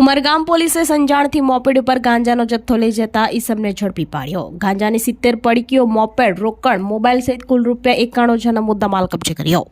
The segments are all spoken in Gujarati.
ઉમરગામ પોલીસે સંજાણથી મોપેડ ઉપર ગાંજાનો જથ્થો લઈ જતા ઈસમને ઝડપી પાડ્યો. ગાંજાની સિત્તેર પડીકીઓ મોપેડ, રોકડ, મોબાઈલ સહિત કુલ રૂપિયા એકાણું મુદ્દા મુદ્દામાલ કબજે કર્યો.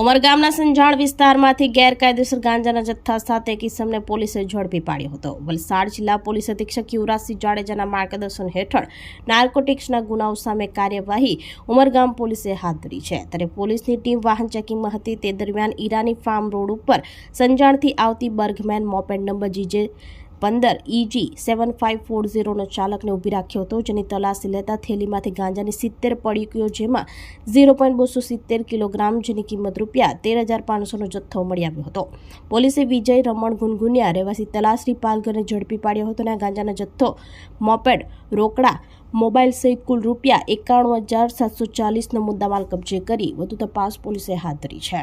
ઉમરગામના સંજાણ વિસ્તારમાંથી ગેરકાયદેસર ગાંજાના જથ્થા સાથે કિસમને પોલીસે ઝડપી પાડ્યો હતો. વલસાડ જિલ્લા પોલીસ અધિક્ષક યુવરાજસિંહ જાડેજાના માર્ગદર્શન હેઠળ નાર્કોટિક્સના ગુનાઓ સામે કાર્યવાહી ઉમરગામ પોલીસે હાથ ધરી છે. ત્યારે પોલીસની ટીમ વાહન ચેકિંગમાં હતી. તે દરમિયાન ઈરાની ફાર્મ રોડ ઉપર સંજાણથી આવતી બર્ગમેન મોપેડ નંબર જીજે પંદર ઇજી સેવન ફાઇવ ફોર ઝીરોનો ચાલકને ઊભી રાખ્યો હતો, જેની તલાશી લેતા થેલીમાંથી ગાંજાની સિત્તેર પડીકીઓ જેમાં ઝીરો પોઈન્ટ બસો સિત્તેર કિલોગ્રામ, જેની કિંમત રૂપિયા તેર હજાર પાંચસોનો જથ્થો મળી આવ્યો હતો. પોલીસે વિજય રમણ ગુનગુનિયા રહેવાસી તલાસરી પાલગરને ઝડપી પાડ્યો હતો અને આ ગાંજાનો જથ્થો મોપેડ, રોકડા, મોબાઈલ સહિત કુલ રૂપિયા એકાણું હજાર સાતસો ચાલીસનો મુદ્દામાલ કબજે કરી વધુ તપાસ પોલીસે હાથ ધરી છે.